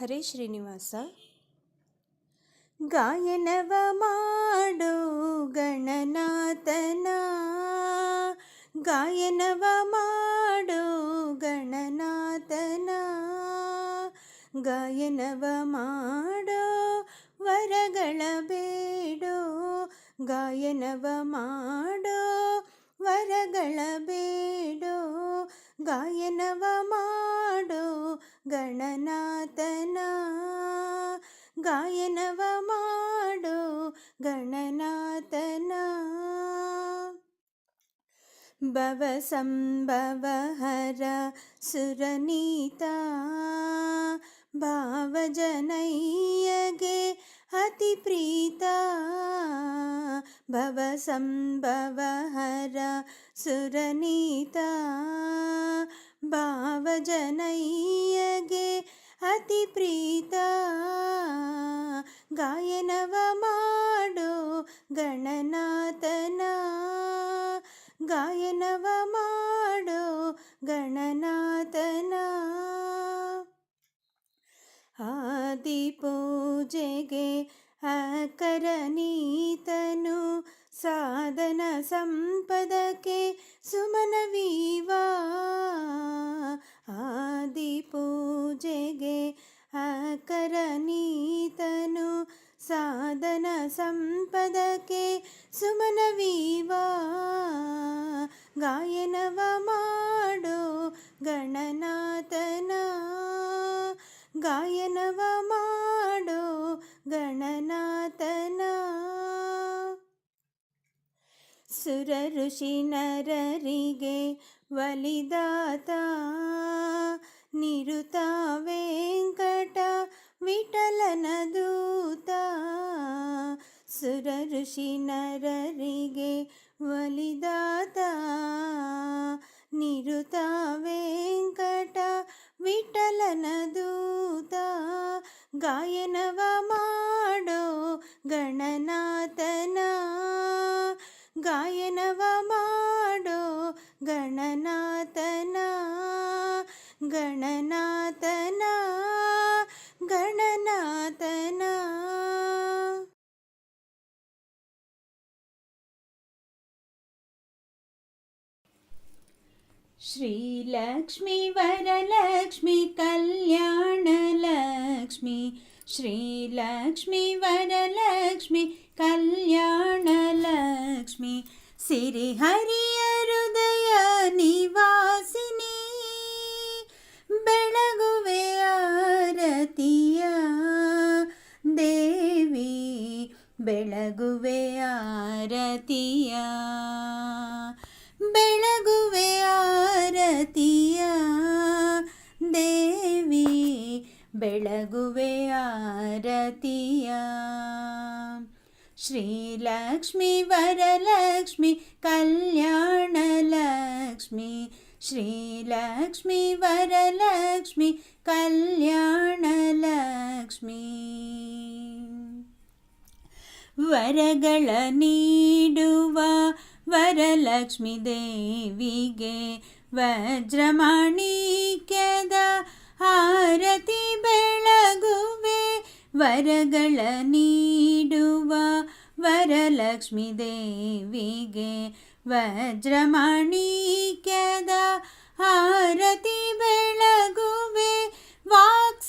ಹರೇ ಶ್ರೀನಿವಾಸ. ಗಾಯನವ ಮಾಡು ಗಣನಾಥನ. ಗಾಯನವ ಮಾಡು ಗಣನಾಥನ. ಗಾಯನವ ಮಾಡೋ ವರಗಳ ಬೇಡೋ. ಗಾಯನವ ಮಾಡೋ ವರಗಳ ಬೇಡೋ. ಗಾಯನವ ಮಾಡೋ ಗಣನಾಥನ ಗಾಯನವ ಮಾಡೋ ಗಣನಾಥನ ಭವ ಸಂಭವ ಹರ ಸುರನೀತ भवसम्भवहर सुरनीता। भावजनैयगे अतिप्रीता। गायनव माडो गणनातन गायनव माडो गणनातनः आदिपूजे गे ಸಂಪದಕ್ಕೆ ಸುಮನವೀವಾ. ಆದಿ ಪೂಜೆಗೆ ಅಕರನೀತನು ಸಾಧನ ಸಂಪದಕ್ಕೆ ಸುಮನವೀವಾ. ಗಾಯನವ ಮಾಡೋ ಗಣನಾಥನ. ಗಾಯನವ ಮಾಡೋ ಗಣನಾಥನ. ಸುರ ಋಷಿ ನರರಿಗೆ ಒಲಿದಾತ ನಿರುತ ವೆಂಕಟ ವಿಠಲನ ದೂತ ಸುರ ಋಷಿ ನರರಿಗೆ ಒಲಿದಾತ ನಿರುತ ವೆಂಕಟ ವಿಠಲನ ದೂತ ಗಾಯನವ ಮಾಡೋ ಗಣನಾಥನ ಗಾಯನವ ಮಾಡೋ ಗಣನಾಥನ ಗಣನಾಥನ ಗಣನಾಥನ ಶ್ರೀಲಕ್ಷ್ಮಿ ವರಲಕ್ಷ್ಮಿ ಕಲ್ಯಾಣ ಲಕ್ಷ್ಮಿ ಶ್ರೀಲಕ್ಷ್ಮಿ, ವರಲಕ್ಷ್ಮಿ ಕಲ್ಯಾಣ ಲಕ್ಷ್ಮಿ ಸಿರಿಹರಿಯ ಹೃದಯ ನಿವಾಸಿನಿ, ಬೆಳಗುವೆ ಆರತಿಯ ದೇವಿ, ಬೆಳಗುವೆ ಆರತಿಯ ಬೆಳಗುವೆ ಆರತಿಯ ದೇವಿ. ಬೆಳಗುವೆ ಆರತಿಯ ಶ್ರೀಲಕ್ಷ್ಮಿ ವರಲಕ್ಷ್ಮಿ ಕಲ್ಯಾಣ ಲಕ್ಷ್ಮಿ ಶ್ರೀಲಕ್ಷ್ಮಿ ವರಲಕ್ಷ್ಮಿ ಕಲ್ಯಾಣ ಲಕ್ಷ್ಮಿ ವರಗಳ ನೀಡುವ ವರಲಕ್ಷ್ಮಿ ದೇವಿಗೆ ವಜ್ರಮಾಣಿಕ್ಯದ ಆರತಿ ಬೆಳಗುವೆ ವರಗಳ ನೀಡುವ ವರಲಕ್ಷ್ಮಿ ದೇವಿಗೆ ವಜ್ರಮಾಣಿಕ್ಯದ ಆರತಿ ಬೆಳಗುವೆ ವಾಕ್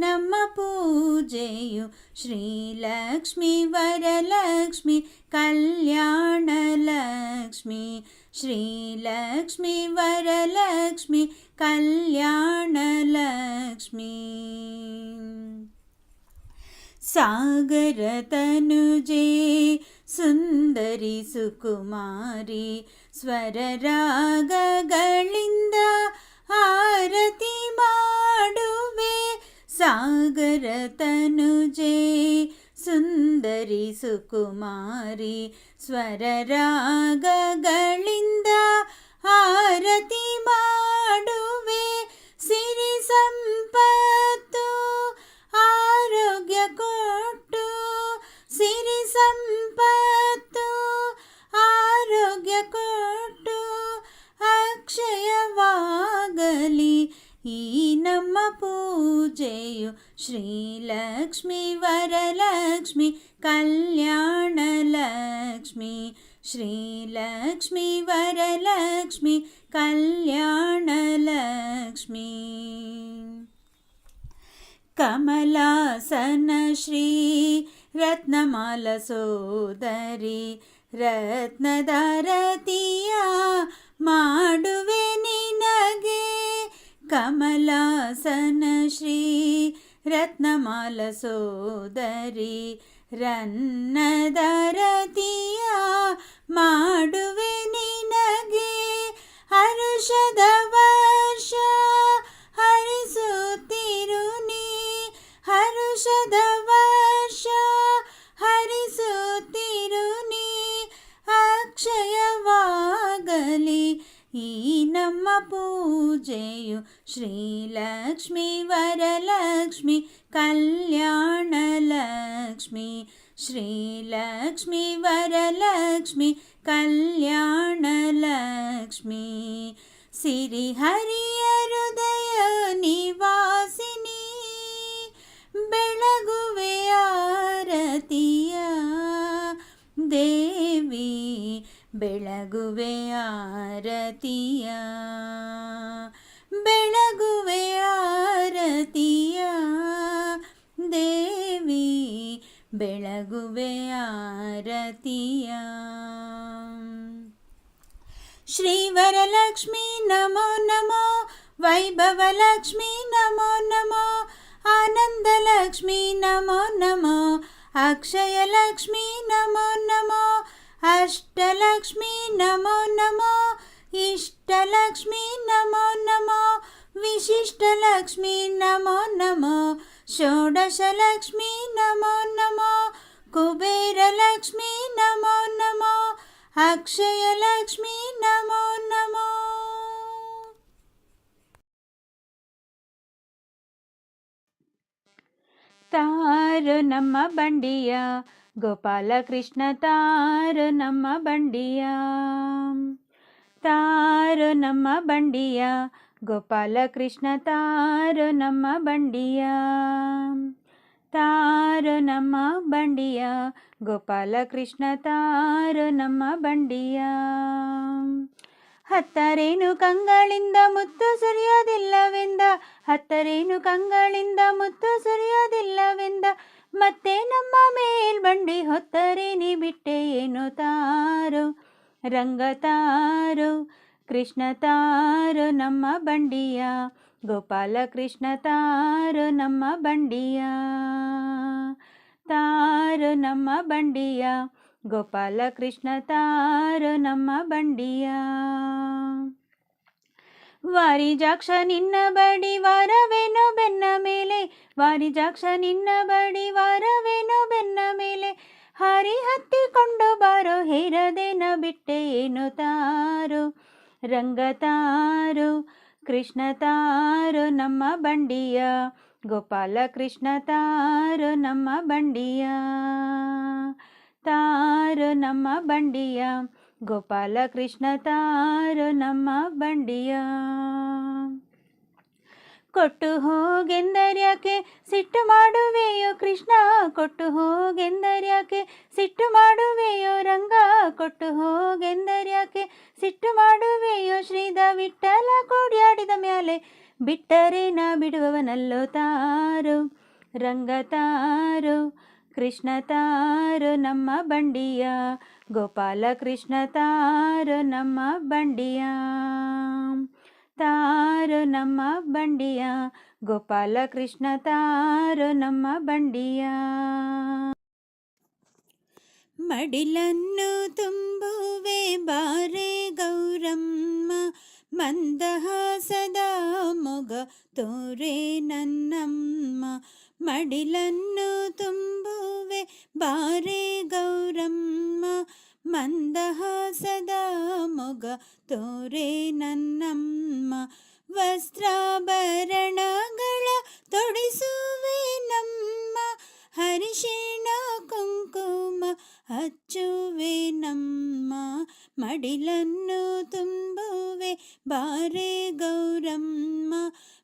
ನಮ್ಮ ಪೂಜೆಯು ಶ್ರೀಲಕ್ಷ್ಮಿ ವರಲಕ್ಷ್ಮಿ ಕಲ್ಯಾಣ ಲಕ್ಷ್ಮಿ ಶ್ರೀಲಕ್ಷ್ಮಿ ವರಲಕ್ಷ್ಮಿ ಕಲ್ಯಾಣ ಲಕ್ಷ್ಮಿ ಸಾಗರ ತನುಜೆ ಸುಂದರಿ ಸುಕುಮಾರಿ ಸ್ವರ ರಾಗಗಳಿಂದ ಆರತಿ ಮಾಡುವೆ ಸಾಗರ ತನುಜೆ ಸುಂದರಿ ಸುಕುಮಾರಿ ಸ್ವರರಾಗಗಳಿಂದ ಆರತಿ ಮಾಡುವೆ. ಸಿರಿ ಸಂಪತ್ತು ಆರೋಗ್ಯ ಕೊಟ್ಟು ಸಿರಿ ಶ್ರೀಲಕ್ಷ್ಮಿ ವರಲಕ್ಷ್ಮಿ ಕಲ್ಯಾಣಲಕ್ಷ್ಮಿ ಶ್ರೀಲಕ್ಷ್ಮಿ ವರಲಕ್ಷ್ಮಿ ಕಲ್ಯಾಣಲಕ್ಷ್ಮಿ ಕಮಲಾಸನ ಶ್ರೀ ರತ್ನಮಾಲ ಸೋದರಿ ರತ್ನದಾರತಿಯ ಮಾಡುವೆ ನಿನಗೆ कमलासन श्री रत्नमालसोदरी रन्नदरतिया माडुवे निनगे निगे वर्ष। ಈ ನಮ್ಮ ಪೂಜೆಯು ಶ್ರೀಲಕ್ಷ್ಮಿ ವರಲಕ್ಷ್ಮಿ ಕಲ್ಯಾಣಲಕ್ಷ್ಮಿ ಶ್ರೀಲಕ್ಷ್ಮಿ ವರಲಕ್ಷ್ಮಿ ಕಲ್ಯಾಣಲಕ್ಷ್ಮಿ ಸಿರಿಹರಿಯ ಹೃದಯ ನಿವಾಸಿನಿ ಬೆಳಗುವೆ ಆರತಿಯ ದೇವಿ ಬೆಳಗುವೆ ಆರತಿಯ ಬೆಳಗುವೆ ಆರತಿಯ. ದೇವಿ, ಬೆಳಗುವೆ ಆರತಿಯ. ಶ್ರೀವರಲಕ್ಷ್ಮೀ ನಮೋ ನಮೋ, ವೈಭವಲಕ್ಷ್ಮೀ ನಮೋ ನಮೋ, ಆನಂದಲಕ್ಷ್ಮೀ ನಮೋ ನಮೋ, ಅಕ್ಷಯಲಕ್ಷ್ಮೀ ನಮೋ ನಮೋ ಅಷ್ಟಲಕ್ಷ್ಮೀ ನಮೋ ನಮೋ ಇಷ್ಟಲಕ್ಷ್ಮೀ ನಮೋ ನಮೋ ವಿಶಿಷ್ಟಲಕ್ಷ್ಮೀ ನಮೋ ನಮೋ ಷೋಡಶಲಕ್ಷ್ಮೀ ನಮೋ ನಮೋ ಕುಬೇರಲಕ್ಷ್ಮೀ ನಮೋ ನಮೋ ಅಕ್ಷಯಲಕ್ಷ್ಮೀ ನಮೋ ನಮೋ ತಾರು ನಮ್ಮ ಬಂಡಿಯ ಗೋಪಾಲಕೃಷ್ಣ ತಾರು ನಮ್ಮ ಬಂಡಿಯ ತಾರು ನಮ್ಮ ಬಂಡಿಯ ಗೋಪಾಲಕೃಷ್ಣ ತಾರು ನಮ್ಮ ಬಂಡಿಯ ತಾರು ನಮ್ಮ ಬಂಡಿಯ ಗೋಪಾಲಕೃಷ್ಣ ತಾರು ನಮ್ಮ ಬಂಡಿಯ ಹತ್ತರೇನು ಕಂಗಳಿಂದ ಮುತ್ತು ಸುರಿಯೋದಿಲ್ಲವೆಂದ ಹತ್ತರೇನು ಕಂಗಳಿಂದ ಮುತ್ತು ಸುರಿಯೋದಿಲ್ಲವೆಂದ ಮತ್ತೆ ನಮ್ಮ ಮೇಲ್ಬಂಡಿ ಹೊತ್ತರೇನಿ ಬಿಟ್ಟೆ ಏನು ತಾರು? ರಂಗ ತಾರು? ಕೃಷ್ಣ ತಾರು ನಮ್ಮ ಬಂಡಿಯ? ಗೋಪಾಲ ಕೃಷ್ಣ ತಾರು ನಮ್ಮ ಬಂಡಿಯ? ತಾರು ನಮ್ಮ ಬಂಡಿಯ? ಗೋಪಾಲ ಕೃಷ್ಣ ತಾರು ನಮ್ಮ ಬಂಡಿಯ? ವಾರಿಜಾಕ್ಷ ನಿನ್ನ ಬಡಿ ವಾರವೇನೋ ಬೆನ್ನ ಮೇಲೆ. ವಾರಿಜಾಕ್ಷ ನಿನ್ನ ಬಡಿ ವಾರವೇನೋ ಬೆನ್ನ ಮೇಲೆ. ಹಾರಿ ಹತ್ತಿಕೊಂಡು ಬಾರೋ, ಹೇರದೇನ ಬಿಟ್ಟೆ ಏನು ತಾರು? ರಂಗ ತಾರು, ಕೃಷ್ಣ ತಾರು, ನಮ್ಮ ಬಂಡಿಯ. ಗೋಪಾಲ ಕೃಷ್ಣ ತಾರು, ನಮ್ಮ ಬಂಡಿಯ. ತಾರು, ನಮ್ಮ ಬಂಡಿಯ. ಗೋಪಾಲ ಕೃಷ್ಣ ತಾರು ನಮ್ಮ ಬಂಡಿಯ. ಕೊಟ್ಟು ಹೋಗೆಂದರ್ಯಾಕೆ ಸಿಟ್ಟು ಮಾಡುವೆಯೋ ಕೃಷ್ಣ? ಕೊಟ್ಟು ಹೋಗೆಂದರ್ಯಾಕೆ ಸಿಟ್ಟು ಮಾಡುವೆಯೋ ರಂಗ? ಕೊಟ್ಟು ಹೋಗೆಂದರ್ಯಾಕೆ ಸಿಟ್ಟು ಮಾಡುವೆಯೋ ಶ್ರೀದ ವಿಠಲ ಕೋಡ್ಯಾಡಿದ ಬಿಟ್ಟರೆ ನಾ ಬಿಡುವವನಲ್ಲೋ ತಾರು, ರಂಗ ತಾರು. ಕೃಷ್ಣ ತಾರು ನಮ್ಮ ಬಂಡಿಯ ಗೋಪಾಲ ಕೃಷ್ಣ ತಾರು ನಮ್ಮ ಬಂಡಿಯ ತಾರು ನಮ್ಮ ಬಂಡಿಯ ಗೋಪಾಲ ಕೃಷ್ಣ ತಾರು ನಮ್ಮ ಬಂಡಿಯ ಮಡಿಲನ್ನು ತುಂಬುವೆ ಬಾರೆ ಗೌರಮ್ಮ ಮಂದಹಾಸದ ಮೊಗ ತೋರೆ ನನ್ನಮ್ಮ ಮಡಿಲನ್ನು ತುಂಬುವೆ ಬಾರೆ ಗೌರಮ್ಮ ಮಂದಹಾಸದ ಮೊಗ ತೋರೆ ನನ್ನಮ್ಮ ವಸ್ತ್ರಾಭರಣಗಳ ತೊಡಿಸುವೆ ನಮ್ಮ ಹರಿಶಿಣ ಕುಂಕುಮ ಹಚ್ಚುವೆ ನಮ್ಮ ಮಡಿಲನ್ನು ತುಂಬುವೆ ಬಾರೆ ಗೌರಮ್ಮ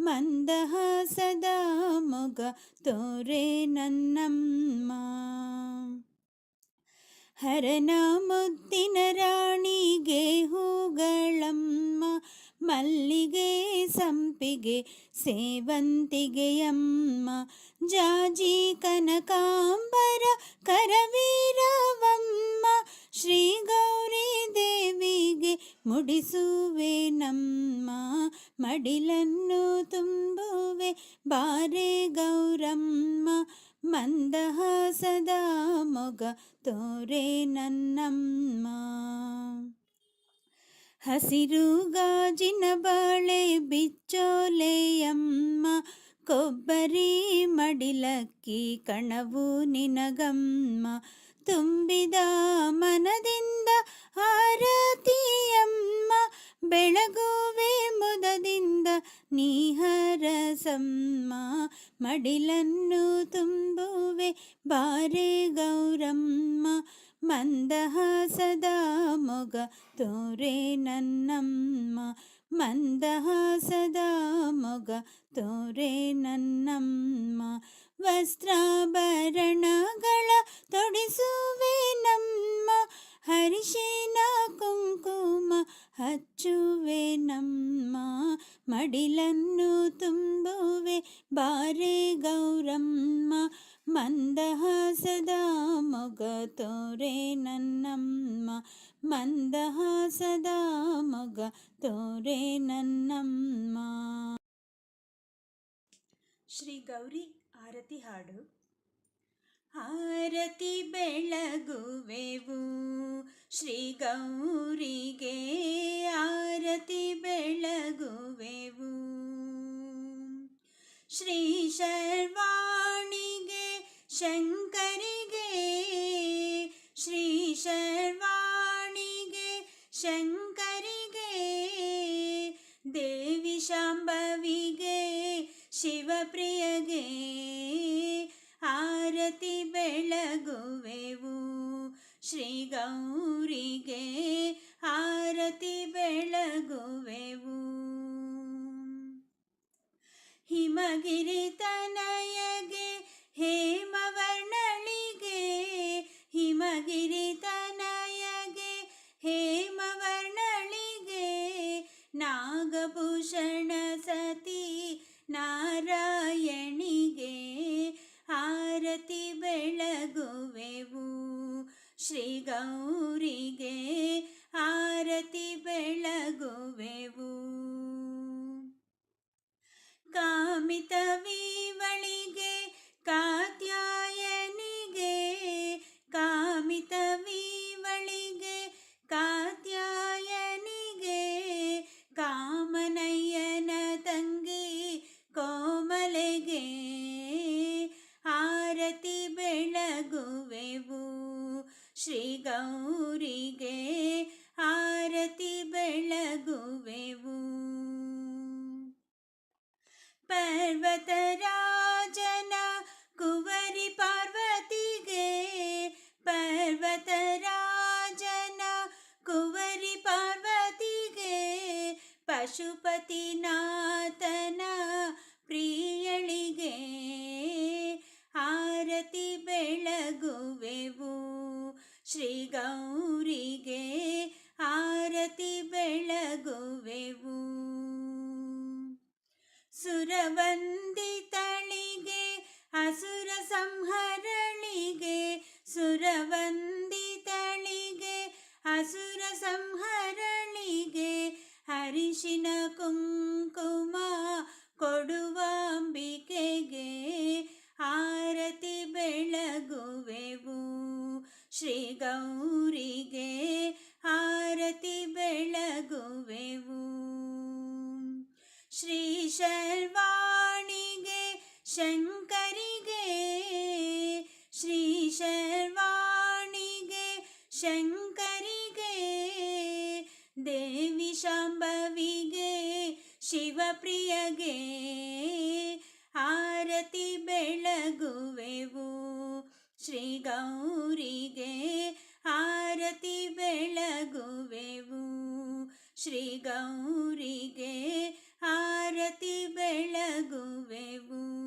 ಮಂದಹಾಸದ ಮೊಗ ತೋರೆ ನನ್ನಮ್ಮ ಹರನ ಮುದ್ದಿನ ರಾಣಿಗೆ ಹೂಗಳಮ್ಮ ಮಲ್ಲಿಗೆ ಸಂಪಿಗೆ ಸೇವಂತಿಗೆಯಮ್ಮ ಜಾಜಿ ಕನಕಾಂಬರ ಕರವೀರವಮ್ಮ ಶ್ರೀ ಗೌರಿ ದೇವಿಗೆ ಮುಡಿಸುವೆ ನಮ್ಮ ಮಡಿಲನ್ನು ತುಂಬುವೆ ಬಾರೆ ಗೌರಮ್ಮ ಮಂದಹಾಸದ ಮೊಗ ತೋರೆ ನನ್ನಮ್ಮ. ಹಸಿರು ಗಾಜಿನ ಬಾಳೆ ಬಿಚ್ಚೋಲೆಯಮ್ಮ. ಕೊಬ್ಬರಿ ಮಡಿಲಕ್ಕಿ ಕಣವು ನಿನಗಮ್ಮ. ತುಂಬಿದ ಮನದಿಂದ ಆರತಿಯಮ್ಮ. ಬೆಳಗುವೆ ಮುದದಿಂದ ನೀಹರಸಮ್ಮ ಮಡಿಲನ್ನು ಮಂದಹಾಸದ ಮೊಗ ತೋರೆ ನನ್ನಮ್ಮ ಮಂದಹಾಸದ ಮೊಗ ತೋರೆ ನನ್ನಮ್ಮ ವಸ್ತ್ರಾಭರಣಗಳ ತೊಡಿಸುವೆ ನಮ್ಮ ಹರಿಶಿನ ಕುಂಕುಮ ಹಚ್ಚುವೆ ನಮ್ಮ ಮಡಿಲನ್ನು ತುಂಬುವೆ ಬಾರೆ ಗೌರಮ್ಮ ಮಂದಹಾಸದ ಮೊಗ ತೋರೆ ನನ್ನಮ್ಮ ಮಂದಹಾಸದ ಮಗ ತೋರೆ ನನ್ನಮ್ಮ. ಶ್ರೀ ಗೌರಿ ಆರತಿ ಹಾಡು. ಆರತಿ ಬೆಳಗುವೆವು. ಶ್ರೀ ಗೌರಿಗೆ ಆರತಿ ಬೆಳಗುವೆವು. ಶ್ರೀ ಶರ್ವಾಣಿಗೆ ಶಂಕರಿಗೆ, ಶ್ರೀ ಶರ್ವಾಣಿಗೆ ಶಂಕರಿಗೆ ದೇವಿ ಶಾಂಭವಿಗೆ ಶಿವಪ್ರಿಯಗೆ ಆರತಿ ಬೆಳಗುವೆವು. ಶ್ರೀ ಗೌರಿಗೆ ಬೆಳಗುವೆವು. ಶ್ರೀ ಗೌರಿಗೆ ಆರತಿ ಬೆಳಗುವೆವು. ಕಾಮಿತವಿವಳಿಗೆ ಕಾತ್ಯಾಯನಿಗೆ ಕಾಮಿತವಿವಳಿಗೆ ಕಾತ್ಯಾಯನಿಗೆ ಕಾಮನಯ್ಯನ ತಂಗಿ ಕೋಮಲೆಗೆ ಶ್ರೀ ಗೌರಿಗೆ ಆರತಿ ಬೆಳಗುವೆವು ಪರ್ವತರಾಜನ ಕುವರಿ ಪಾರ್ವತಿಗೆ ಪರ್ವತರಾಜನ ಕುವರಿ ಪಾರ್ವತಿಗೆ ಪಶುಪತಿನಾಥನ ಶ್ರೀ ಗೌರಿಗೆ ಆರತಿ ಬೆಳಗುವೆವು. ಸುರವಂದಿತಳಿಗೆ ಅಸುರ ಸಂಹರಳಿಗೆ ಸುರವಂದಿತಳಿಗೆ ಅಸುರ ಸಂಹರಳಿಗೆ ಹರಿಶಿನ ಶ್ರೀ ಗೌರಿಗೆ ಆರತಿ ಬೆಳಗುವೆವು. ಶ್ರೀ ಶರ್ವಾಣಿಗೆ ಶಂಕರಿಗೆ, ಶ್ರೀ ಶರ್ವಾಣಿಗೆ ಶಂಕರಿಗೆ, ದೇವಿ ಶಾಂಭವಿಗೆ ಶಿವಪ್ರಿಯಗೆ ಆರತಿ ಬೆಳಗುವೆವು. ಶ್ರೀ ಗೌರಿಗೆ ಆರತಿ ಬೆಳಗುವೆವು. ಶ್ರೀ ಗೌರಿಗೆ ಆರತಿ ಬೆಳಗುವೆವು.